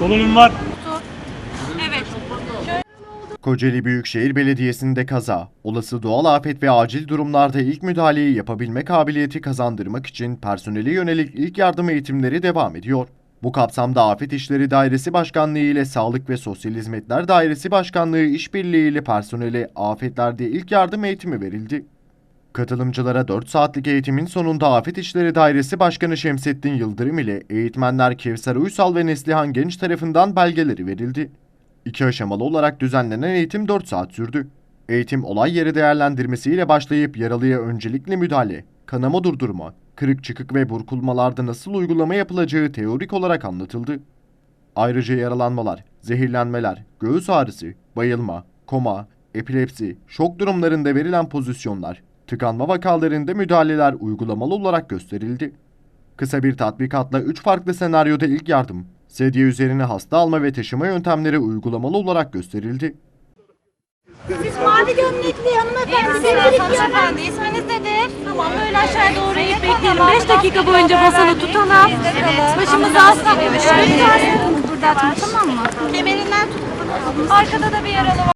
Solunum var. Evet. Kocaeli Büyükşehir Belediyesi'nde kaza, olası doğal afet ve acil durumlarda ilk müdahaleyi yapabilme kabiliyeti kazandırmak için personele yönelik ilk yardım eğitimleri devam ediyor. Bu kapsamda Afet İşleri Dairesi Başkanlığı ile Sağlık ve Sosyal Hizmetler Dairesi Başkanlığı işbirliği ile personele afetlerde ilk yardım eğitimi verildi. Katılımcılara 4 saatlik eğitimin sonunda Afet İşleri Dairesi Başkanı Şemsettin Yıldırım ile eğitmenler Kevser Uysal ve Neslihan Genç tarafından belgeleri verildi. İki aşamalı olarak düzenlenen eğitim 4 saat sürdü. Eğitim olay yeri değerlendirmesiyle başlayıp yaralıya öncelikle müdahale, kanama durdurma, kırık çıkık ve burkulmalarda nasıl uygulama yapılacağı teorik olarak anlatıldı. Ayrıca yaralanmalar, zehirlenmeler, göğüs ağrısı, bayılma, koma, epilepsi, şok durumlarında verilen pozisyonlar, Tıkanma vakalarında müdahaleler uygulamalı olarak gösterildi. Kısa bir tatbikatla 3 farklı senaryoda ilk yardım, sedye üzerine hasta alma ve taşıma yöntemleri uygulamalı olarak gösterildi. Siz mavi gömlekli hanımefendi sevgili hanımefendi isminiz nedir? Tamam böyle aşağıya doğru eğip bekleyelim. 5 dakika boyunca basını tutalım. Başımızı asla Lütfen burada tutun tamam mı? Kemerinden tutun. Arkada da bir yaralı var.